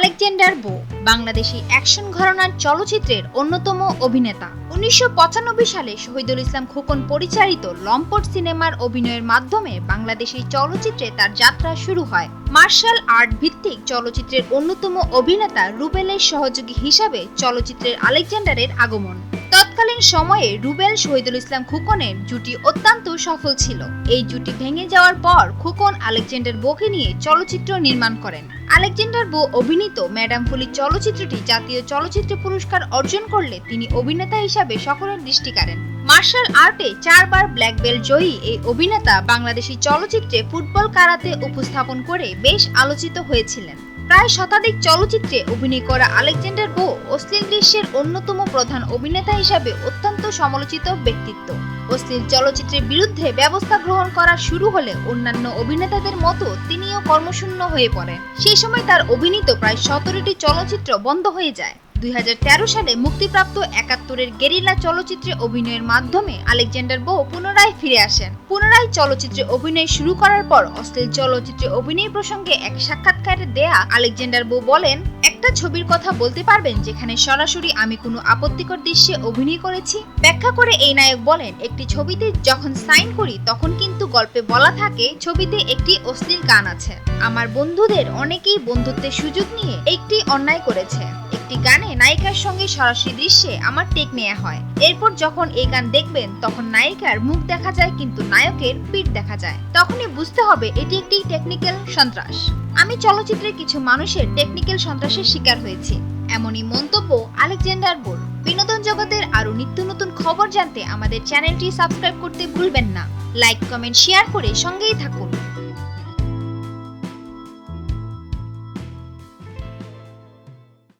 Alexander বো, Bangladeshi action ঘরানার চলচ্চিত্রের অন্যতম অভিনেতা। উনিশশো পঁচানব্বই সালে শহীদুল ইসলাম খোকন পরিচালিত লম্পট সিনেমার অভিনয়ের মাধ্যমে বাংলাদেশি চলচ্চিত্রে তার যাত্রা শুরু হয়। মার্শাল আর্ট ভিত্তিক চলচ্চিত্রের অন্যতম অভিনেতা রুবেলের সহযোগী হিসাবে চলচ্চিত্রের আলেকজান্ডারের আগমন। তৎকালীন সময়ে রুবেল শহীদুল ইসলাম খুকনের জুটি অত্যন্ত সফল ছিল। এই জুটি ভেঙে যাওয়ার পর খুকন আলেকজান্ডার বোকে নিয়ে চলচ্চিত্র নির্মাণ করেন। আলেকজান্ডার বো অভিনীত ম্যাডাম ফুলি চলচ্চিত্রটি জাতীয় চলচ্চিত্র পুরস্কার অর্জন করলে তিনি অভিনেতা হিসাবে সকলের দৃষ্টি কাড়েন। মার্শাল আর্টে চারবার ব্ল্যাক বেল্ট জয়ী এই অভিনেতা বাংলাদেশি চলচ্চিত্রে ফুটবল কারাতে উপস্থাপন করে বেশ আলোচিত হয়েছিলেন। প্রায় শতাধিক চলচ্চিত্রে অভিনয় করা আলেকজান্ডার বো অশ্লীল দৃশ্যের অন্যতম প্রধান অভিনেতা হিসাবে অত্যন্ত সমালোচিত ব্যক্তিত্ব। অশ্লীল চলচ্চিত্রের বিরুদ্ধে ব্যবস্থা গ্রহণ করা শুরু হলে অন্যান্য অভিনেতাদের মতো তিনিও কর্মশূন্য হয়ে পড়েন। সেই সময় তার অভিনীত প্রায় সতেরোটি চলচ্চিত্র বন্ধ হয়ে যায়। দুই হাজার তেরো সালে মুক্তিপ্রাপ্ত একাত্তরের গেরিলা চলচ্চিত্রে অভিনয়ের মাধ্যমে আলেকজান্ডার বো পুনরায় ফিরে আসেন। পুনরায় চলচ্চিত্রে অভিনয় শুরু করার পর অশ্লীল চলচ্চিত্রে অভিনয় প্রসঙ্গে এক সাক্ষাৎকারে দেয়া আলেকজান্ডার বো বলেন, একটা ছবির কথা বলতে পারবেন যেখানে সরাসরি আমি কোনো আপত্তিকর দৃশ্যে অভিনয় করেছি? ব্যাখ্যা করে এই নায়ক বলেন, একটি ছবিতে যখন সাইন করি, তখন কিন্তু গল্পে বলা থাকে, ছবিতে একটি অশ্লীল গান আছে। আমার বন্ধুদের অনেকেই বন্ধুত্বের সুযোগ নিয়ে একটি অন্যায় করেছে। একটি গানে নায়িকার সঙ্গে সরাসরি দৃশ্যে আমার টেক নেওয়া হয়। এরপর যখন এই গান দেখবেন, তখন নায়িকার মুখ দেখা যায় কিন্তু নায়কের পিঠ দেখা যায়। তখনই বুঝতে হবে এটি একটি টেকনিক্যাল সন্ত্রাস। আমি চলচ্চিত্রে কিছু মানুষের টেকনিক্যাল সন্ত্রাসের শিকার হয়েছি। এমনই মন্তব্য আলেকজান্ডার বোর। বিনোদন জগতের আরও নিত্য নতুন খবর জানতে আমাদের চ্যানেলটি সাবস্ক্রাইব করতে ভুলবেন না। লাইক কমেন্ট শেয়ার করে সঙ্গেই থাকুন।